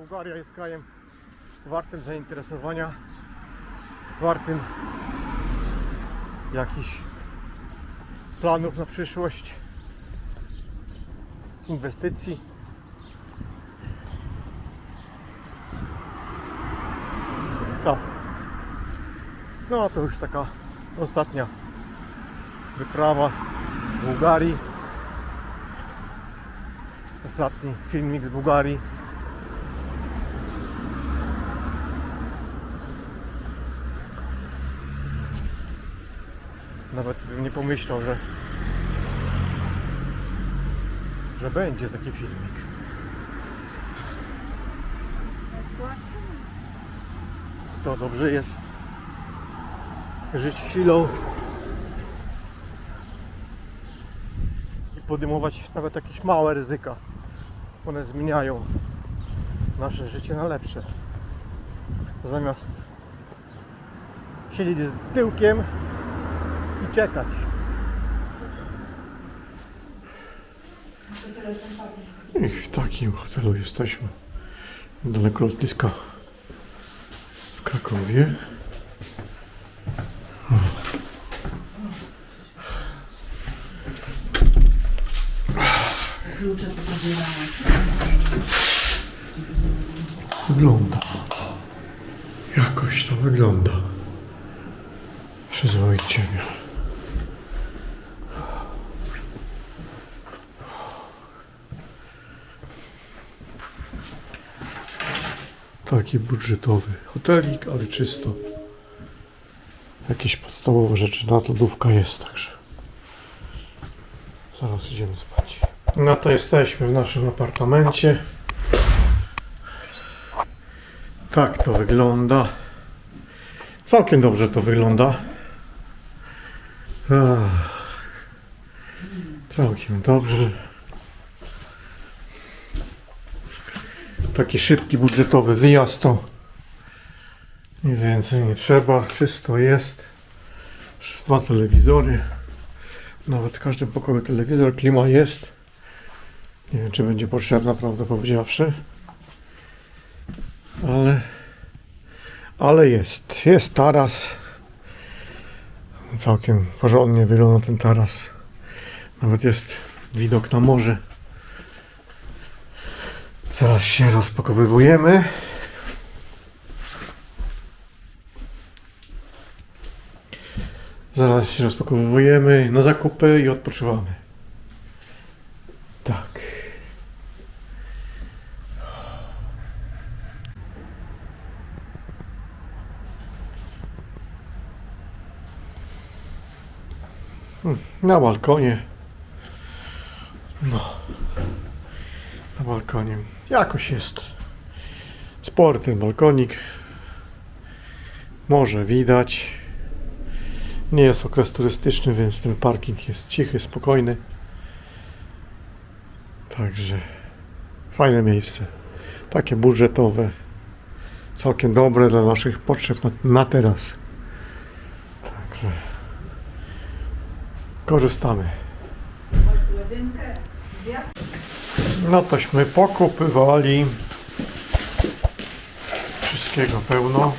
Bułgaria jest krajem wartym zainteresowania, wartym jakichś planów na przyszłość, inwestycji. Tak. No to już taka ostatnia wyprawa w Bułgarii. Ostatni filmik z Bułgarii. Nawet bym nie pomyślał, że że będzie taki filmik. To dobrze jest żyć chwilą i podejmować nawet jakieś małe ryzyka. One zmieniają nasze życie na lepsze. Zamiast siedzieć z tyłkiem i czekać. I w takim hotelu jesteśmy. Daleko lotniska w Krakowie. Klucze. Wygląda. Jakoś to wygląda. Przyzwoicie w miarę. Taki budżetowy hotelik, ale czysto. Jakieś podstawowe rzeczy na lodówka jest, także zaraz idziemy spać. No to jesteśmy w naszym apartamencie. Tak to wygląda. Całkiem dobrze to wygląda. Ach, całkiem dobrze. Taki szybki, budżetowy wyjazd to nic więcej nie trzeba. Czysto jest. Dwa telewizory. Nawet w każdym pokoju telewizor, klima jest. Nie wiem, czy będzie potrzebna, prawdę powiedziawszy ale ale jest, jest taras całkiem porządnie wygląda ten taras nawet jest widok na morze zaraz się rozpakowywujemy. Zaraz się rozpakowujemy na zakupy i odpoczywamy. Tak. Na balkonie. No. Na balkonie. Jakoś jest. Spory ten balkonik. Może widać. Nie jest okres turystyczny, więc ten parking jest cichy, spokojny. Także fajne miejsce. Takie budżetowe. Całkiem dobre dla naszych potrzeb na, na teraz. Także korzystamy. Łazienkę. No tośmy pokupywali. Wszystkiego pełno.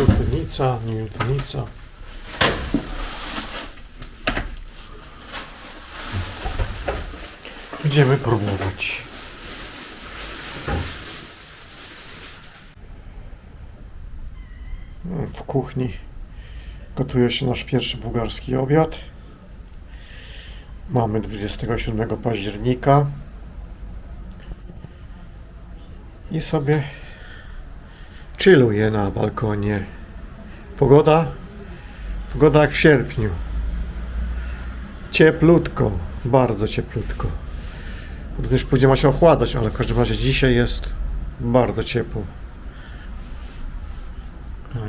Jutenica, nie jutenica. Będziemy próbować. W kuchni Gotuje się nasz pierwszy bułgarski obiad. Mamy 27 października. I sobie chilluję na balkonie. Pogoda? Pogoda jak w sierpniu. Cieplutko, bardzo cieplutko. Również później ma się ochładać, ale w każdym razie dzisiaj jest bardzo ciepło.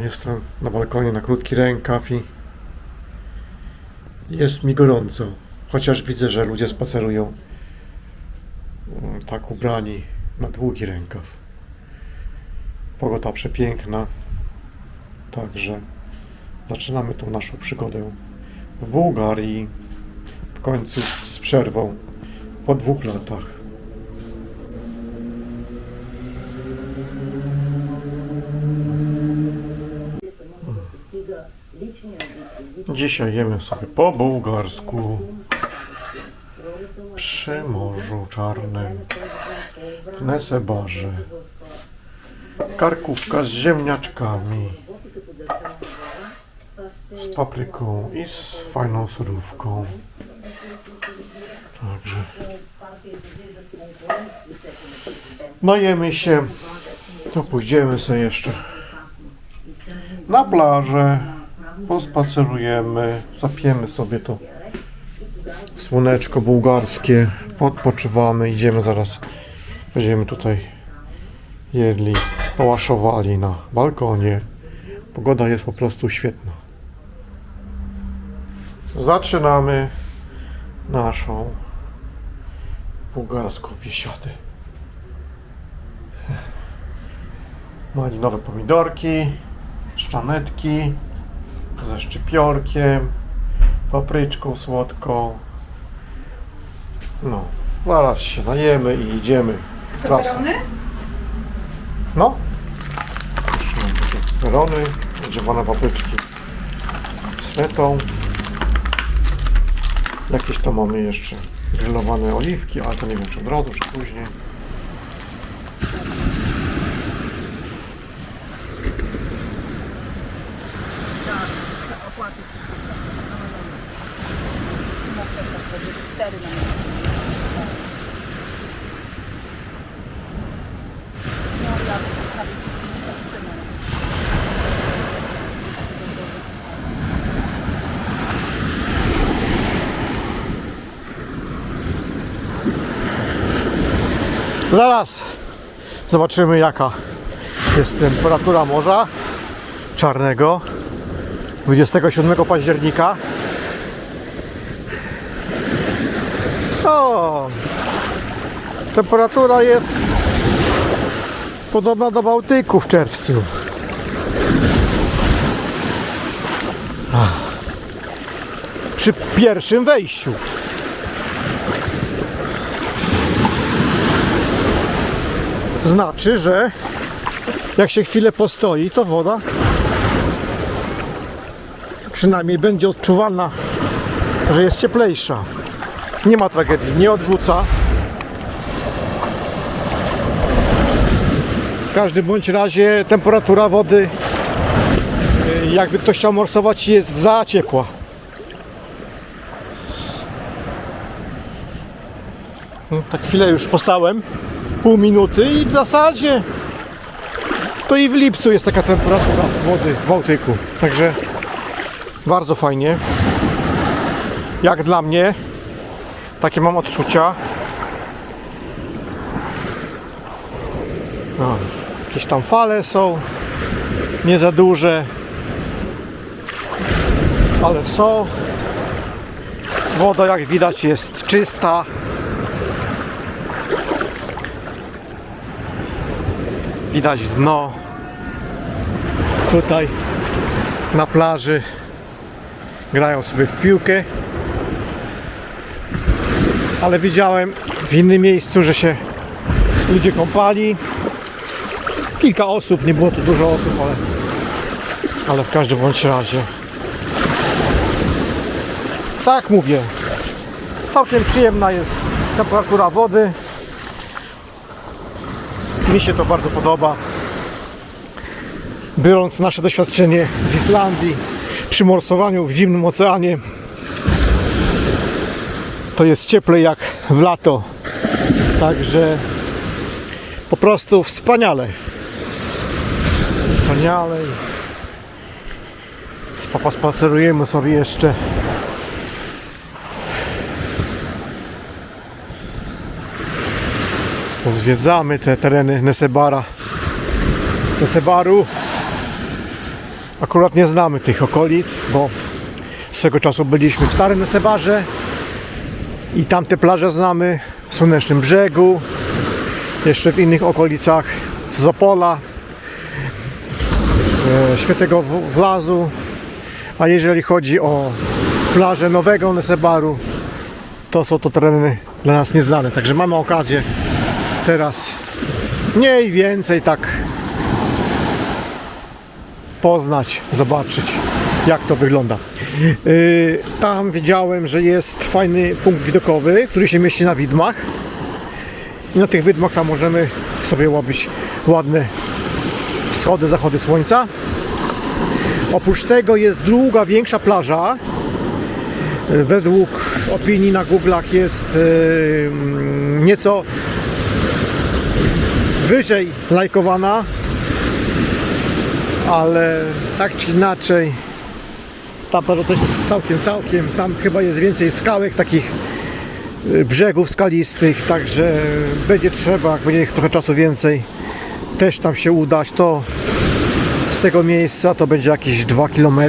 Jestem na balkonie na krótki rękaw i jest mi gorąco. Chociaż widzę, że ludzie spacerują mm, tak ubrani na długi rękaw. Pogoda przepiękna. Także zaczynamy tą naszą przygodę w Bułgarii, w końcu z przerwą po dwóch latach. Dzisiaj jemy sobie po bułgarsku. Przy Morzu Czarnym. W Nesebarze. Karkówka z ziemniaczkami, z papryką i z fajną surówką. Także. Najemy się, to pójdziemy sobie jeszcze na plażę, pospacerujemy, zapiemy sobie to słoneczko bułgarskie, odpoczywamy, idziemy zaraz, będziemy tutaj jedli, pałaszowali na balkonie. Pogoda jest po prostu świetna. Zaczynamy naszą bułgarską biesiadę. Malinowe pomidorki, szczanetki ze szczypiorkiem, papryczką słodką. No, zaraz się najemy i idziemy w trasę. Peperony? No. Melony, grzewane papryczki z fetą. Jakieś to mamy jeszcze grillowane oliwki, ale to nie wiem czy od razu, czy później. Zaraz. Zobaczymy jaka jest temperatura morza czarnego 27 października. O, temperatura jest podobna do Bałtyku w czerwcu. Przy pierwszym wejściu. Znaczy, że jak się chwilę postoi, to woda przynajmniej będzie odczuwalna, że jest cieplejsza. Nie ma tragedii, nie odrzuca. W każdym bądź razie temperatura wody, y, jakby ktoś chciał morsować, jest za ciepła. No, tak chwilę już postałem, pół minuty i w zasadzie to i w lipcu jest taka temperatura wody w Bałtyku. Także bardzo fajnie. Jak dla mnie, takie mam odczucia. O, jakieś tam fale są, nie za duże, ale są. Woda, jak widać, jest czysta. Widać dno. Tutaj na plaży grają sobie w piłkę. Ale widziałem w innym miejscu, że się ludzie kąpali. Kilka osób, nie było tu dużo osób, ale, ale w każdym bądź razie. Tak mówię. Całkiem przyjemna jest temperatura wody. Mi się to bardzo podoba. Biorąc nasze doświadczenie z Islandii przy morsowaniu w zimnym oceanie, to jest cieplej jak w lato. Także po prostu wspaniale. Wspaniale. Spacerujemy sobie jeszcze. Zwiedzamy te tereny Nesebara. Nesebaru. Akurat nie znamy tych okolic, bo swego czasu byliśmy w Starym Nesebarze i tamte plaże znamy w Słonecznym Brzegu, jeszcze w innych okolicach Zopola, e, Świętego Wlazu, a jeżeli chodzi o plażę Nowego Nesebaru, to są to tereny dla nas nieznane. Także mamy okazję teraz mniej więcej tak poznać, zobaczyć jak to wygląda. Yy, tam widziałem, że jest fajny punkt widokowy, który się mieści na widmach. I na tych wydmach tam możemy sobie łowić ładne wschody, zachody słońca. Oprócz tego jest druga, większa plaża. Według opinii na Google'ach jest yy, nieco wyżej lajkowana, ale tak czy inaczej ta też jest całkiem, całkiem. Tam chyba jest więcej skałek, takich y, brzegów skalistych, także będzie trzeba, jak będzie trochę czasu więcej, też tam się udać. To z tego miejsca to będzie jakieś 2 km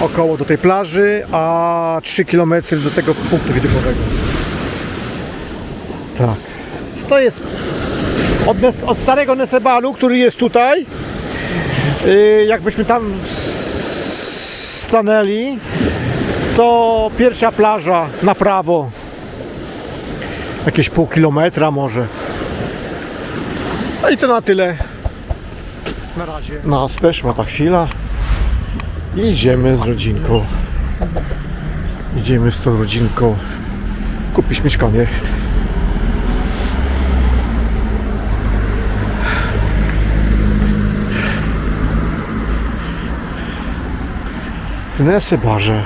około do tej plaży, a 3 km do tego punktu widokowego. Tak. To jest od, od starego Nesebalu, który jest tutaj. Yy, jakbyśmy tam stanęli, to pierwsza plaża na prawo. Jakieś pół kilometra może. No i to na tyle. Na razie. Nas też ma ta chwila. I idziemy z rodzinką. Idziemy z tą rodzinką kupić mieszkanie. W Nesebarze.